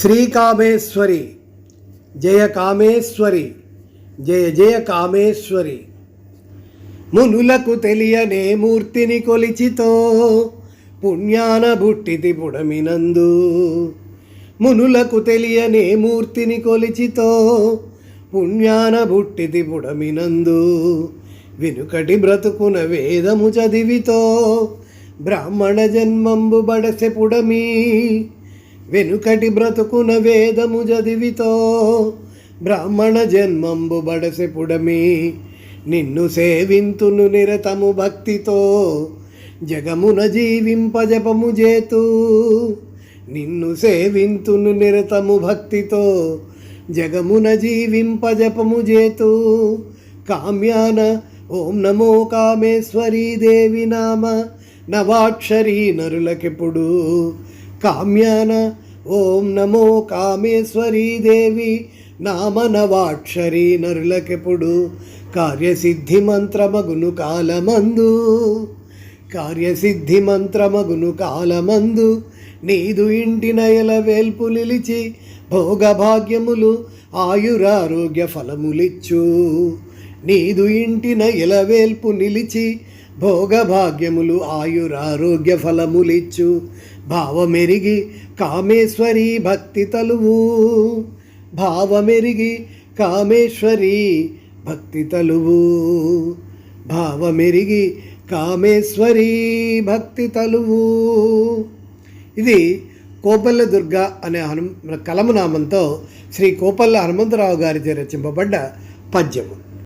శ్రీకామేశ్వరి. జయ కామేశ్వరి. జయ జయ కామేశ్వరి. మునులకు తెలియనే మూర్తిని కొలిచితో పుణ్యాన బుట్టిది బుడమినందు. మునులకు తెలియనే మూర్తిని కొలిచితో పుణ్యాన బుట్టిది బుడమినందు. వెనుకటి బ్రతుకున వేదము చదివితో బ్రాహ్మణ జన్మంబు బడసెపుడమీ వెనుకటి బ్రతుకున వేదము చదివితో బ్రాహ్మణ జన్మంబు బడసెపుడమి నిన్ను సేవింతును నిరతము భక్తితో జగమున జీవింపజపము చేతు నిన్ను సేవింతును నిరతము భక్తితో జగమున జీవింపజపము చేతు కామ్యాన ఓం నమో కామేశ్వరీ దేవి నామ నవాక్షరీ నరులకెప్పుడు కామ్యాన ఓం నమో కామేశ్వరీ దేవి నామనవాక్షరి నరులకెప్పుడు కార్యసిద్ధి మంత్రమగును కాలమందు కార్యసిద్ధి మంత్రమగును కాలమందు నీదు ఇంటి నయల వేల్పు నిలిచి భోగభాగ్యములు ఆయురారోగ్య ఫలములిచ్చు నీదు ఇంటిన వేల్పు నిలిచి భోగభాగ్యములు ఆయురారోగ్య ఫలములిచ్చు. భావమెరిగి కామేశ్వరి భక్తి తలువు. భావమెరిగి కామేశ్వరి భక్తి తలువు. భావమెరిగి కామేశ్వరి భక్తి తలువు. ఇది కోపల్ల దుర్గ అనే హను కలమనామంతో శ్రీ కోపల్ల హనుమంతరావు గారిచే రచింపబడ్డ పద్యము.